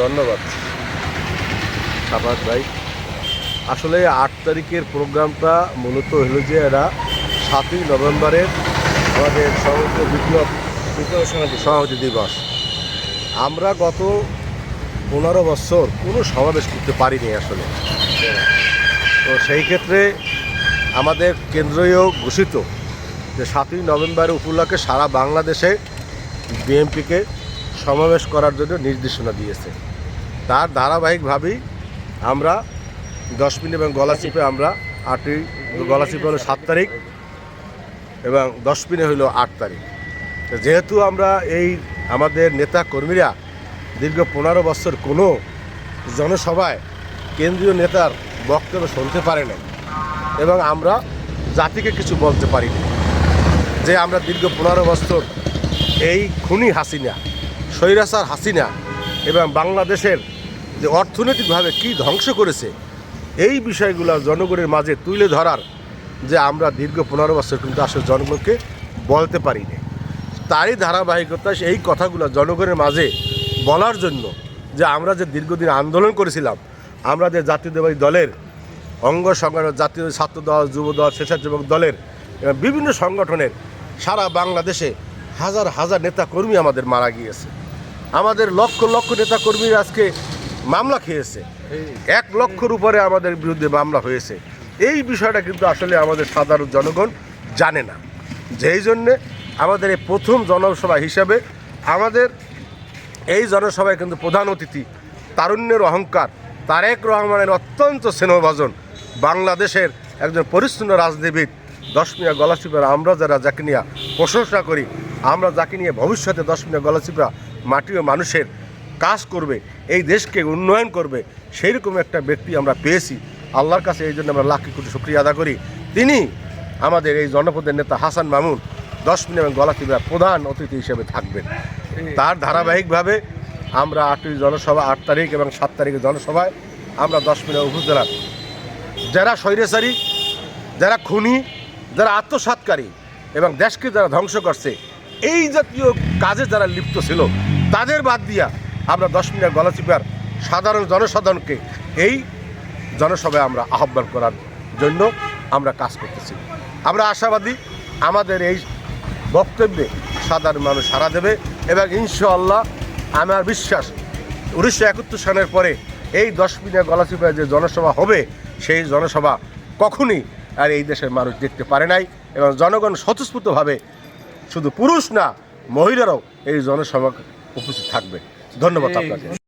ধন্যবাদ। সাবাদ ভাই, আসলে আট তারিখের প্রোগ্রামটা মূলত হলো যে এরা সাতই নভেম্বরের আমাদের সমস্ত বিপ্লব বিপ্লব সমাধি দিবস। আমরা গত পনেরো বছর কোনো সমাবেশ করতে পারিনি আসলে। তো সেই ক্ষেত্রে আমাদের কেন্দ্রীয় ঘোষিত যে সাতই নভেম্বর উপলক্ষে সারা বাংলাদেশে বিএমপিকে সমাবেশ করার জন্য নির্দেশনা দিয়েছে। তার ধারাবাহিকভাবেই আমরা দশ মিনিট এবং গলাচিপে আমরা আটই গলাচিপে হলো সাত তারিখ এবং দশ মিনিট হলো আট তারিখ। যেহেতু আমরা এই আমাদের নেতা কর্মীরা দীর্ঘ পনেরো বছর কোনো জনসভায় কেন্দ্রীয় নেতার বক্তব্য শুনতে পারে নাই এবং আমরা জাতিকে কিছু বলতে পারিনি। যে আমরা দীর্ঘ পনেরো বছর এই খুনি হাসিনা স্বৈরাচার হাসিনা এবং বাংলাদেশের যে অর্থনৈতিকভাবে কি ধ্বংস করেছে, এই বিষয়গুলো জনগণের মাঝে তুলে ধরার যে আমরা দীর্ঘ পনেরো বছর কিন্তু আসলে জনগণকে বলতে পারিনি। তারই ধারাবাহিকতা এই কথাগুলো জনগণের মাঝে বলার জন্য যে আমরা যে দীর্ঘদিন আন্দোলন করেছিলাম, আমরা যে জাতীয়তাবাদী দলের অঙ্গ সংগঠন, জাতীয় ছাত্র দল যুব দল স্বেচ্ছাসেবক দলের বিভিন্ন সংগঠনের সারা বাংলাদেশে হাজার হাজার নেতা কর্মী আমাদের মারা গিয়েছে। আমাদের লক্ষ লক্ষ নেতা কর্মী আজকে মামলা খেয়েছে। এক লক্ষর উপরে আমাদের বিরুদ্ধে মামলা হয়েছে। এই বিষয়টা কিন্তু আসলে আমাদের সাধারণ জনগণ জানে না। যেই জন্যে আমাদের এই প্রথম জনসভা হিসাবে আমাদের এই জনসভায় কিন্তু প্রধান অতিথি তারুণ্যের অহংকার, তারেক রহমানের অত্যন্ত স্নেহভাজন বাংলাদেশের একজন পরিচ্ছন্ন রাজনীতিবিদ দশমিয়া গলাচিপা আমরা যারা যাকে নিয়ে প্রশংসা করি, আমরা যাকে নিয়ে ভবিষ্যতে দশমিয়া গলাচিপা মাটি ও মানুষের কাজ করবে, এই দেশকে উন্নয়ন করবে সেই রকম একটা ব্যক্তি আমরা পেয়েছি। আল্লাহর কাছে এই জন্য আমরা লাখ কোটি শুক্রিয়া আদা করি। তিনি আমাদের এই জনপদের নেতা হাসান মামুন দশ মিনিট এবং গলাচিপা প্রধান অতিথি হিসেবে থাকবেন। তার ধারাবাহিকভাবে আমরা আটই জনসভা, আট তারিখ এবং সাত তারিখের জনসভায় আমরা দশ মিনিট উপজেলার যারা স্বৈরাচারী, যারা খুনি, যারা আত্মসাৎকারী এবং দেশকে যারা ধ্বংস করছে এই জাতীয় কাজে যারা লিপ্ত ছিল, তাদের বাদ দিয়া আমরা দশ মিনিট গলাচিপার সাধারণ জনসাধারণকে এই জনসভায় আমরা আহ্বান করার জন্য আমরা কাজ করতেছি। আমরা আশাবাদী আমাদের এই বক্তব্যে সাধারণ মানুষ সাড়া দেবে এবং ইনশাআল্লাহ আমার বিশ্বাস উনিশশো একাত্তর সালের পরে এই দশ মিনিট গলাচিপায় যে জনসভা হবে, সেই জনসভা কখনই আর এই দেশের মানুষ দেখতে পারে নাই এবং জনগণ স্বতঃস্ফূর্তভাবে শুধু পুরুষ না মহিলারাও এই জনসভা উপস্থিত থাকবে। ধন্যবাদ আপনাকে।